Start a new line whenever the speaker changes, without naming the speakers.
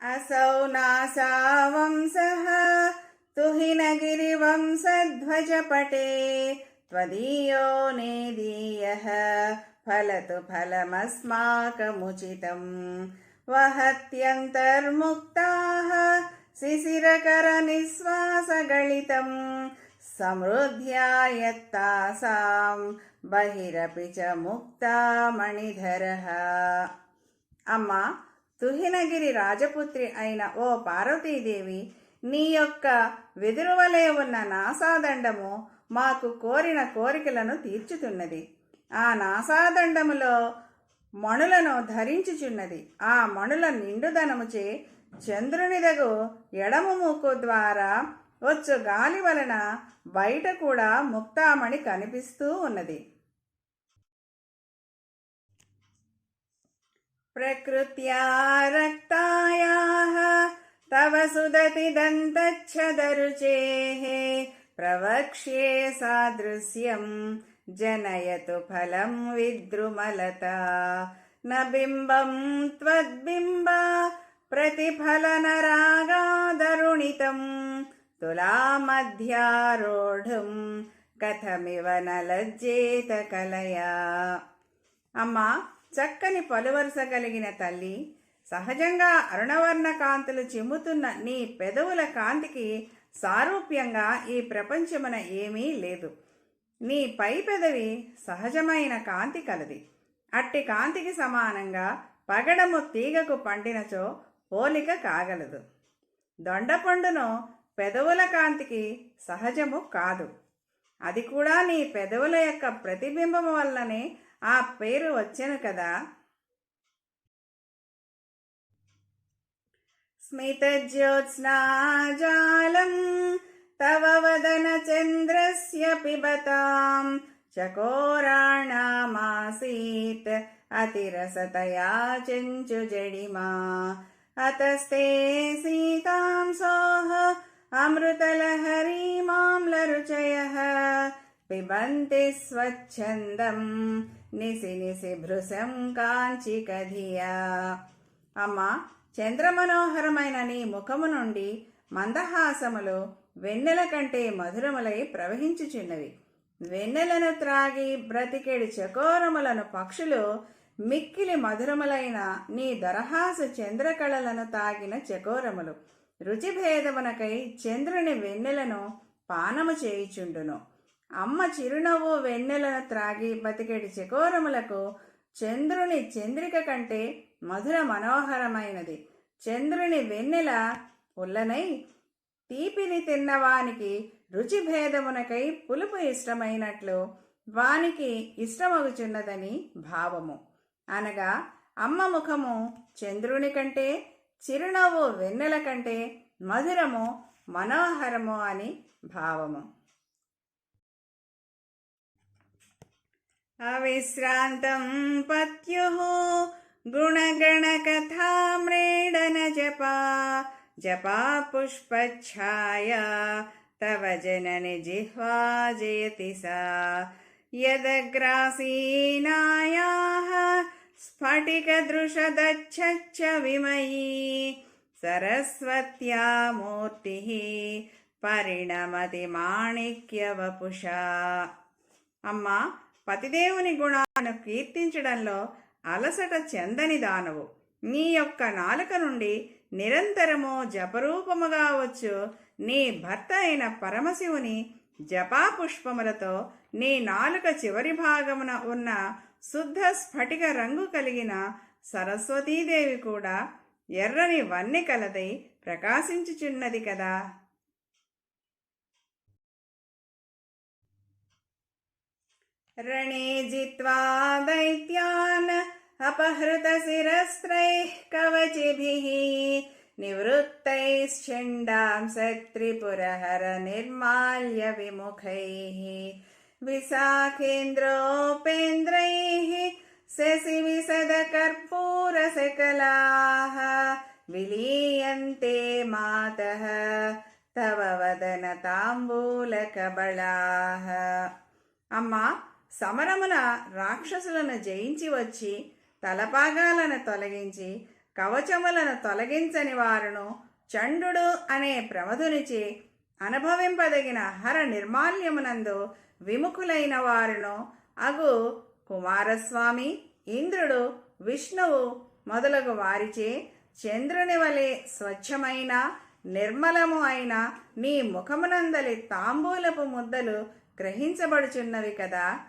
असौ नासावंसः तुहिनगिरिवंशध्वजपटे त्वदीयो नेदीयः फलतु फलमस्माकमुचितं वहत्यन्तर्मुक्ताः शिशिरकरनिःश्वासगलितं समृद्ध्यायत्तासां बहिरपि च मुक्ता मणिधरः अम्मा తుహినగిరి రాజపుత్రి అయిన ఓ పార్వతీదేవి నీ యొక్క వెదురువలే ఉన్న నాసాదండము మాకు కోరిన కోరికలను తీర్చుతున్నది ఆ నాసాదండములో మణులను ధరించుచున్నది. ఆ మణుల నిండుదనముచే చంద్రునిదగు ఎడము మూకు ద్వారా వచ్చు గాలి వలన బయట కూడా ముక్తామణి కనిపిస్తూ ఉన్నది. प्रकृत्या रक्तायाः तव सुदतिदन्तच्छदरुचेः प्रवक्ष्ये सादृश्यम् जनयतु फलं विद्रुमलता न बिम्बं त्वद्बिम्ब प्रतिफलनरागादरुणितं तुलामध्यारोढुं कथमिव न लज्जेत कलया अम्मा చక్కని పలువరుస కలిగిన తల్లి సహజంగా అరుణవర్ణ కాంతులు చిమ్ముతున్న నీ పెదవుల కాంతికి సారూప్యంగా ఈ ప్రపంచమున ఏమీ లేదు. నీ పై పెదవి సహజమైన కాంతి కలది. అట్టి కాంతికి సమానంగా పగడము తీగకు పండినచో పోలిక కాగలదు. దొండపండును పెదవుల కాంతికి సహజము కాదు. అది కూడా నీ పెదవుల యొక్క ప్రతిబింబము వల్లనే ఆ పేరు వచ్చెను కదా. స్మితజ్యోత్స్నాజాలం తవ వదన చంద్రస్య పిబతాం. చకోరాణామాసీత్ అతిరసతయా చెంచుజడిమా అతస్తే సీతాం సోహ అమృతలహరీమాంలరుచయः పిబంతి స్వచ్ఛందం నిసి నిసి భృశం కాంచికధియా అమ్మా చంద్రమనోహరమైన నీ ముఖము నుండి మందహాసములు వెన్నెల కంటే మధురములై ప్రవహించుచున్నవి. వెన్నెలను త్రాగి బ్రతికెడి చకోరములను పక్షులు మిక్కిలి మధురములైన నీ దరహాసు చంద్రకళలను తాగిన చకోరములు. రుచిభేదమునకై చంద్రుని వెన్నెలను పానము చేయుచుండును. అమ్మ చిరునవ్వు వెన్నెలను త్రాగి బతికెడి చకోరములకు చంద్రుని చంద్రిక కంటే మధుర మనోహరమైనది. చంద్రుని వెన్నెల పుల్లనై తీపిని తిన్నవానికి రుచి భేదమునకై పులుపు ఇష్టమైనట్లు వానికి ఇష్టమగుచున్నదని భావము. అనగా అమ్మ ముఖము చంద్రుని కంటే చిరునవ్వు వెన్నెల కంటే మధురము మనోహరము అని భావము. अविश्रान्तं पत्युः गुणगणकथाम्रेडनजपा जपा। पुष्पच्छाया, तव जननि जिह्वा जयति सा। यदग्रासीनायाः स्फटिकदृशदच्छच्च विमयी। सरस्वत्या मूर्तिः परिणमति माणिक्यवपुषा। अम्मा పతిదేవుని గుణాలను కీర్తించడంలో అలసట చెందని దానవు. నీ యొక్క నాలుక నుండి నిరంతరము జపరూపముగా వచ్చు. నీ భర్త అయిన పరమశివుని జపాపుష్పములతో నీ నాలుక చివరి భాగమున ఉన్న శుద్ధ స్ఫటిక రంగు కలిగిన సరస్వతీదేవి కూడా ఎర్రని వన్నె కలదై ప్రకాశించుచున్నది కదా. रणे जित्वा दैत्यान् अपहृतशिरस्त्रैः कवचिभिः निवृत्तैश्चण्डां सत्रिपुरहर निर्माल्य विमुखैः विशाखेन्द्रोपेन्द्रैः शशिविशदकर्पूरसकलाः विलीयन्ते मातः तव वदन ताम्बूलकबलाः అమ్మా సమరమున రాక్షసులను జయించి వచ్చి తలపాగాలను తొలగించి కవచములను తొలగించని వారును చండు అనే ప్రమధునిచే అనుభవింపదగిన హర నిర్మాల్యమునందు విముఖులైన వారును అగు కుమారస్వామి ఇంద్రుడు విష్ణువు మొదలగు వారిచే చంద్రుని వలె స్వచ్ఛమైన నిర్మలము అయిన నీ ముఖమునందలి తాంబూలపు ముద్దలు గ్రహించబడుచున్నవి కదా.